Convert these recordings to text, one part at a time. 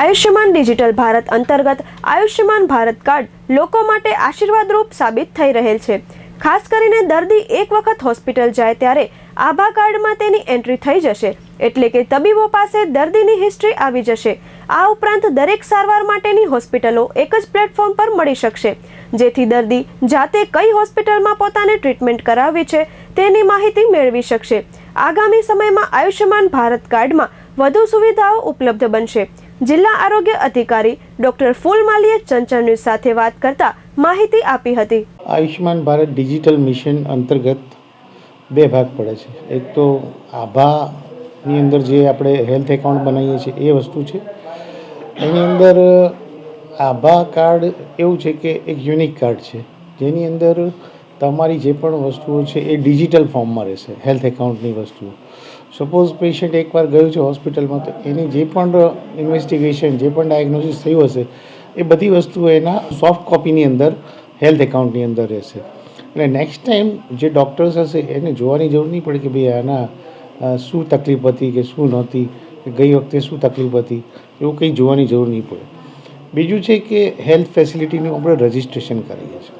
Ayushman digital Bharat અંતર્ગત Ayushman Bharat card લોકો માટે આશીર્વાદરૂપ સાબિત થઈ રહેલ છે. ખાસ કરીને દર્દી એક વખત હોસ્પિટલ જાય ત્યારે આભા કાર્ડમાં તેની એન્ટ્રી થઈ જશે. એટલે કે તબીબો પાસે દર્દીની હિસ્ટ્રી આવી જશે. આ ઉપરાંત દરેક સારવાર માટેની હોસ્પિટલો એક જ પ્લેટફોર્મ પર મળી શકશે. જેથી દર્દી જાતે કઈ હોસ્પિટલમાં પોતાને ટ્રીટમેન્ટ કરાવવી છે તેની માહિતી મેળવી શકશે. આગામી સમયમાં આયુષ્યમાન ભારત કાર્ડમાં વધુ સુવિધાઓ ઉપલબ્ધ બનશે. જિલ્લા આરોગ્ય અધિકારી ડોક્ટર ફૂલમાલીએ ચંચળ ન્યૂઝ સાથે વાત કરતા માહિતી આપી હતી. આયુષ્યમાન ભારત ડિજિટલ મિશન અંતર્ગત બે ભાગ પડે છે. એક તો આભાની અંદર જે આપણે હેલ્થ એકાઉન્ટ બનાવીએ છીએ એ વસ્તુ છે. એની અંદર આભા કાર્ડ એવું છે કે એક યુનિક કાર્ડ છે. જેની અંદર તમારી જે પણ વસ્તુઓ છે એ ડિજિટલ ફોર્મમાં રહેશે, હેલ્થ એકાઉન્ટની વસ્તુઓ. સપોઝ પેશન્ટ એકવાર ગયું છે હોસ્પિટલમાં, તો એની જે પણ ઇન્વેસ્ટિગેશન જે પણ ડાયગ્નોસિસ થયું હશે, એ બધી વસ્તુઓ એના સોફ્ટ કોપીની અંદર હેલ્થ એકાઉન્ટની અંદર રહેશે. એટલે નેક્સ્ટ ટાઈમ જે ડૉક્ટર્સ હશે, એને જોવાની જરૂર નહીં પડે કે ભાઈ આના શું તકલીફ હતી કે શું નહોતી, કે ગઈ વખતે શું તકલીફ હતી, એવું કંઈ જોવાની જરૂર નહીં પડે. બીજું છે કે હેલ્થ ફેસિલિટીનું આપણે રજિસ્ટ્રેશન કરીએ છીએ.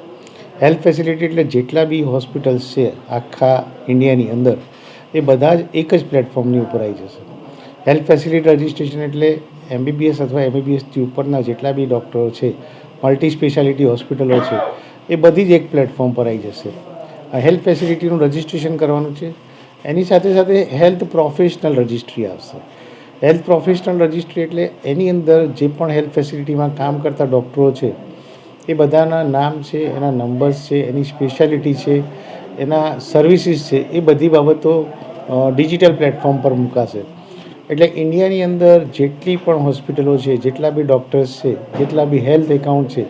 હેલ્થ ફેસિલિટી એટલે જેટલા બી હોસ્પિટલ્સ છે, આખા ઇન્ડિયાની અંદર એ બધા જ એક જ પ્લેટફોર્મની ઉપર આવી જશે. હેલ્થ ફેસિલિટી રજિસ્ટ્રેશન એટલે એમબીબીએસ અથવા એમબીબીએસથી ઉપરના જેટલા બી ડૉક્ટરો છે મલ્ટી સ્પેશિયાલિટી હોસ્પિટલો છે, એ બધી જ એક પ્લેટફોર્મ પર આવી જશે. હેલ્થ ફેસિલિટીનું રજિસ્ટ્રેશન કરવાનું છે. એની સાથે સાથે હેલ્થ પ્રોફેશનલ રજિસ્ટ્રી આવશે. હેલ્થ પ્રોફેશનલ રજિસ્ટ્રી એટલે એની અંદર જે પણ હેલ્થ ફેસિલિટીમાં કામ કરતા ડૉક્ટરો છે, એ બધાના નામ છે, એના નંબર્સ છે, એની સ્પેશિયાલિટી છે એના સર્વિસીસ છે, એ બધી બાબતો ડિજિટલ પ્લેટફોર્મ પર મુકાશે. એટલે ઇન્ડિયાની અંદર જેટલી પણ હોસ્પિટલો છે, જેટલા બી ડૉક્ટર્સ છે, જેટલા બી હેલ્થ એકાઉન્ટ છે,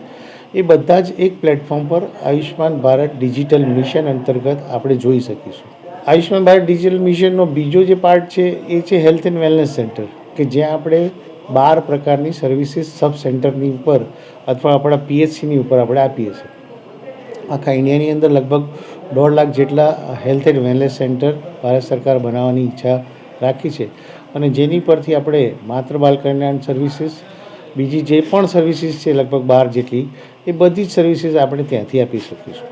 એ બધા જ એક પ્લેટફોર્મ પર આયુષ્માન ભારત ડિજિટલ મિશન અંતર્ગત આપણે જોઈ શકીશું. આયુષ્માન ભારત ડિજિટલ મિશનનો બીજો જે પાર્ટ છે, એ છે હેલ્થ એન્ડ વેલનેસ સેન્ટર કે જ્યાં આપણે બાર પ્રકારની સર્વિસીસ સબ સેન્ટરની ઉપર અથવા આપણા પીએચસીની ઉપર આપણે આપીએ છીએ. આખા ઇન્ડિયાની અંદર લગભગ દોઢ લાખ જેટલા health and wellness centre Bharat સરકાર બનાવવાની ઈચ્છા રાખી છે. અને જેની પરથી આપણે માત્ર બાલ કલ્યાણ સર્વિસીસ બીજી જે પણ સર્વિસીસ છે લગભગ બાર જેટલી, એ બધી જ સર્વિસીસ આપણે ત્યાંથી આપી શકીશું.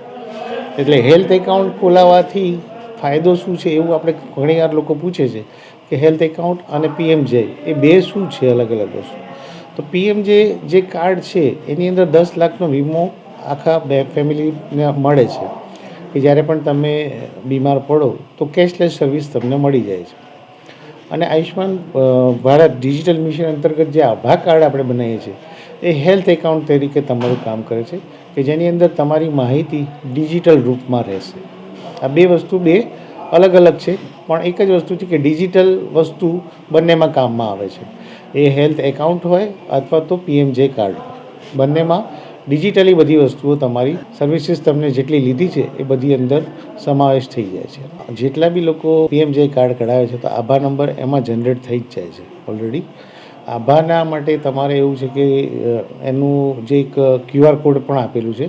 એટલે હેલ્થ એકાઉન્ટ ખોલાવવાથી ફાયદો શું છે એવું આપણે ઘણીવાર લોકો પૂછે છે કે હેલ્થ એકાઉન્ટ અને પીએમજે એ બે શું છે અલગ અલગ વસ્તુ? તો પીએમજે જે કાર્ડ છે, એની અંદર દસ લાખનો વીમો આખા બે ફેમિલીને મળે છે. કે જ્યારે પણ તમે બીમાર પડો, તો કેશલેસ સર્વિસ તમને મળી જાય છે. અને આયુષ્માન ભારત ડિજિટલ મિશન અંતર્ગત જે આભા કાર્ડ આપણે બનાવીએ છીએ, એ હેલ્થ એકાઉન્ટ તરીકે તમારું કામ કરે છે, કે જેની અંદર તમારી માહિતી ડિજિટલ રૂપમાં રહેશે. આ બે વસ્તુ બે અલગ અલગ છે, પણ એક જ વસ્તુ છે કે ડિજિટલ વસ્તુ બંનેમાં કામમાં આવે છે. એ હેલ્થ એકાઉન્ટ હોય અથવા તો પીએમજે કાર્ડ હોય. બંનેમાં ડિજિટલી બધી વસ્તુઓ તમારી સર્વિસીસ તમને જેટલી લીધી છે, એ બધી અંદર સમાવેશ થઈ જાય છે. જેટલા બી લોકો પીએમજે કાર્ડ કઢાવે છે, તો આભા નંબર એમાં જનરેટ થઈ જ જાય છે ઓલરેડી આભાના માટે તમારે એવું છે કે એનું જે એક ક્યુઆર કોડ પણ આપેલું છે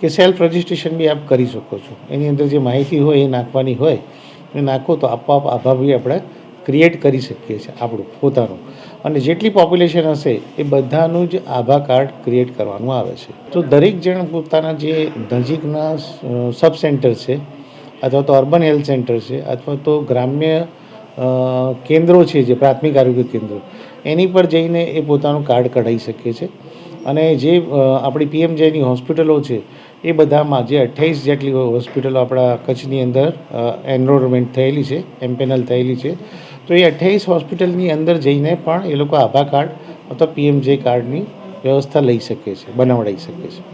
કે સેલ્ફ રજિસ્ટ્રેશન બી આપ કરી શકો છો. એની અંદર જે માહિતી હોય એ નાખવાની હોય એ નાખો તો આપોઆપ આભા બી આપણે ક્રિએટ કરી શકીએ છીએ આપણું પોતાનું. અને જેટલી પોપ્યુલેશન હશે, એ બધાનું જ આભા કાર્ડ ક્રિએટ કરવાનું આવે છે. તો દરેક જણ પોતાના જે નજીકના સબ સેન્ટર છે, અથવા તો અર્બન હેલ્થ સેન્ટર છે, અથવા તો ગ્રામ્ય કેન્દ્રો છે જે પ્રાથમિક આરોગ્ય કેન્દ્રો, એની પર જઈને એ પોતાનું કાર્ડ કઢાવી શકે છે. અને જે આપણી પીએમજેની હોસ્પિટલો છે, એ બધામાં જે અઠ્યાવીસ જેટલી હોસ્પિટલો આપણા કચ્છની અંદર એનરોલમેન્ટ થયેલી છે એમ્પેનલ થયેલી છે. તો એ અઠ્યાવીસ હોસ્પિટલની અંદર જઈને પણ એ લોકો આભા કાર્ડ અથવા પીએમજે કાર્ડની વ્યવસ્થા લઈ શકે છે બનાવડાવી શકે છે.